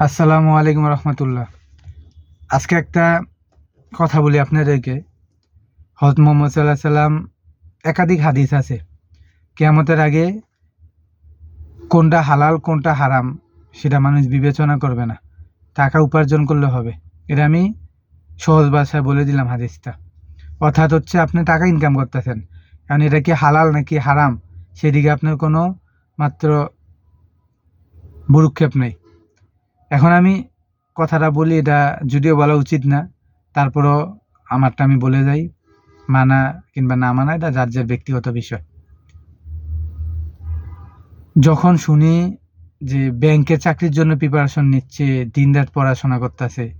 আসসালামু আলাইকুম রহমতুল্লাহ। আজকে একটা কথা বলি আপনাদেরকে। হজরত মোহাম্মদ সাল্লাহ সাল্লাম একাধিক হাদিস আছে। কেয়ামতের আগে কোনটা হালাল, কোনটা হারাম, সেটা মানুষ বিবেচনা করবে না। টাকা উপার্জন করলে হবে। এটা আমি সহজ ভাষায় বলে দিলাম হাদিসটা। অর্থাৎ হচ্ছে আপনি টাকা ইনকাম করতেছেন। কারণ এটা কি হালাল নাকি হারাম, সেদিকে আপনার কোনো মাত্র ভুরুক্ষেপ নেই। এখন আমি কথাটা বলি, এটা যদিও বলা উচিত না। তারপরও আমারটা আমি বলে যাই, মানা কিংবা না মানা, এটা যার যার ব্যক্তিগত বিষয়। যখন শুনি যে ব্যাংকের চাকরির জন্য প্রিপারেশন নিচ্ছে, দিনরাত পড়াশোনা করতেছে,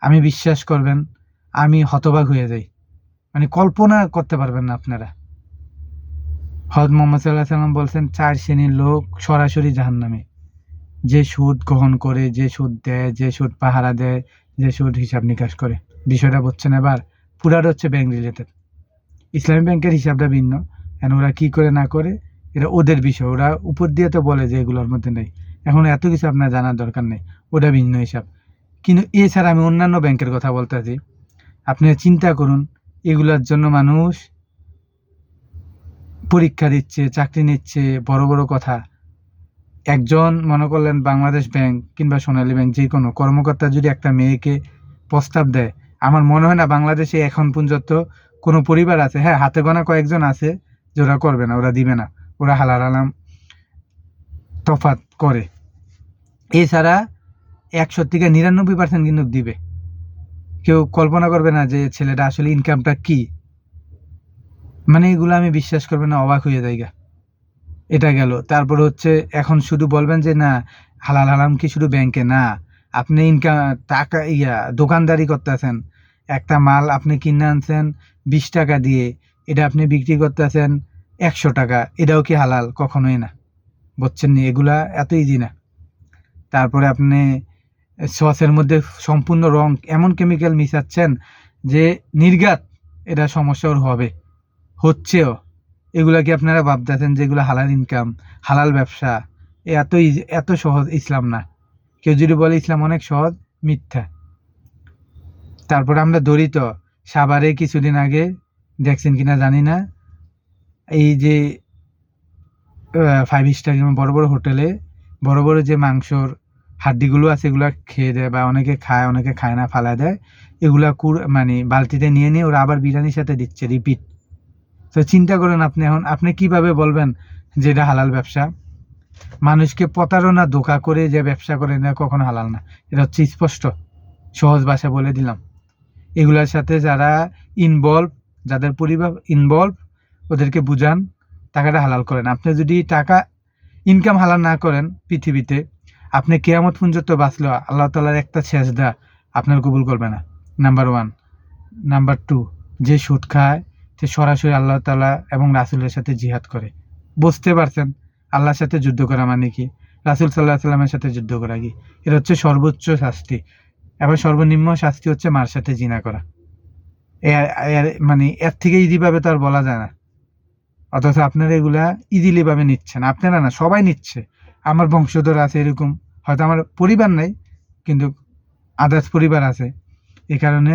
আমি বিশ্বাস করবেন, আমি হতবাক হয়ে যাই। মানে কল্পনা করতে পারবেন না আপনারা। হজ মোহাম্মদ সাল্লাহ সাল্লাম বলছেন, চার শ্রেণির লোক সরাসরি জাহান্নামে। যে সুদ গ্রহণ করে, যে সুদ দেয়, যে সুদ পাহারা দেয়, যে সুদ হিসাব নিকাশ করে। বিষয়টা বুঝছেন এবার? পুরাটা হচ্ছে ব্যাংক রিলেটেড ইসলামী ব্যাংকের হিসাবটা ভিন্ন। কেন ওরা কী করে, না করে, এটা ওদের বিষয়। ওরা উপর দিয়ে তো বলে যে এগুলোর মধ্যে নেই। এখন এত কিছু আপনার জানার দরকার নেই। ওটা ভিন্ন হিসাব। কিন্তু এছাড়া আমি অন্যান্য ব্যাংকের কথা বলতে বলতেছি আপনি চিন্তা করুন, এগুলোর জন্য মানুষ পরীক্ষা দিচ্ছে, চাকরি নিচ্ছে, বড় বড় কথা। একজন মনে করলেন বাংলাদেশ ব্যাংক কিংবা সোনালী ব্যাংক যে কোনো কর্মকর্তা যদি একটা মেয়েকে প্রস্তাব দেয়, আমার মনে হয় না বাংলাদেশে এখন পর্যন্ত কোনো পরিবার আছে হ্যাঁ হাতে গোনা কয়েকজন আছে, যে ওরা করবে না, ওরা দিবে না, ওরা হালাল আলাম তফাত করে। এছাড়া একশো থেকে নিরানব্বই পার্সেন্ট কিন্তু দিবে। কেউ কল্পনা করবে না যে ছেলেটা আসলে ইনকামটা কি। মানে এগুলো আমি বিশ্বাস করবে না, অবাক হয়ে যাই গা। এটা গেল। তারপর হচ্ছে এখন শুধু বলবেন যে, না, হালাল হালাম কি শুধু ব্যাংকে না, আপনি ইনকাম টাকা, ইয়া, দোকানদারি করতেছেন। একটা মাল আপনি কিনে আনছেন বিশ টাকা দিয়ে, এটা আপনি বিক্রি করতেছেন একশো টাকা। এটাও কি হালাল? কখনোই না। বুঝছেন নি? এগুলা এত ইজি না। তারপরে আপনি সসের মধ্যে সম্পূর্ণ রং এমন কেমিক্যাল মিশাচ্ছেন যে নির্ঘাত এটা সমস্যা ওর হবে। হচ্ছেও। এগুলা কি আপনারা ভাবতেছেন যেগুলো হালাল ইনকাম হালাল ব্যবসা? এত এত সহজ ইসলাম না। কেউ যদি বলে ইসলাম অনেক সহজ, মিথ্যা। তারপরে আমরা দরিত সাভারে কিছুদিন আগে, দেখছেন কিনা জানি না, এই যে ফাইভ স্টার বড় বড় হোটেলে বড় বড় যে মাংসর হাড্ডিগুলো আছে, এগুলো খেয়ে দেয় বা অনেকে খায় অনেকে খায় না ফালা দেয়। এগুলা কুর মানে বালতিতে নিয়ে নিয়ে ওরা আবার বিরিয়ানির সাথে দিচ্ছে রিপিট তো চিন্তা করেন আপনি এখন, আপনি কীভাবে বলবেন যে এটা হালাল ব্যবসা? মানুষকে প্রতারণা, ধোকা করে যে ব্যবসা করে না কখনো হালাল না। এটা হচ্ছে স্পষ্ট, সহজ ভাষা বলে দিলাম। এগুলোর সাথে যারা ইনভলভ যাদের পরিবার ইনভলভ ওদেরকে বুঝান, টাকাটা হালাল করেন। আপনি যদি টাকা ইনকাম হালাল না করেন পৃথিবীতে, আপনি কেয়ামত পর্যন্ত বাঁচলেও আল্লাহ তালার একটা সেজদা আপনার কবুল করবে না। নাম্বার ওয়ান নাম্বার টু যে সুদ খায় সে সরাসরি আল্লাহ তালা এবং রাসুলের সাথে জিহাদ করে। বুঝতে পারছেন? আল্লাহর সাথে যুদ্ধ করা মানে কি? রাসুল সাল্লাহ সাল্লামের সাথে যুদ্ধ করা কি? এটা হচ্ছে সর্বোচ্চ শাস্তি। এবং সর্বনিম্ন শাস্তি হচ্ছে মার সাথে জিনা করা। মানে এর থেকে ইজিভাবে তো আর বলা যায় না। অথচ আপনারা এগুলা ইজিলি ভাবে নিচ্ছেন। আপনারা না, সবাই নিচ্ছে। আমার বংশধর আছে এরকম। হয়তো আমার পরিবার নাই, কিন্তু আদার্স পরিবার আছে। এই কারণে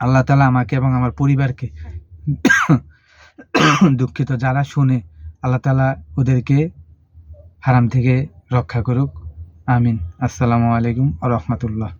আল্লাহ তালা আমাকে এবং আমার পরিবারকে দুঃখিত যারা শুনে আল্লাহ তালা ওদেরকে হারাম থেকে রক্ষা করুক। আমিন। আসসালামু আলাইকুম আ রহমতুল্লাহ।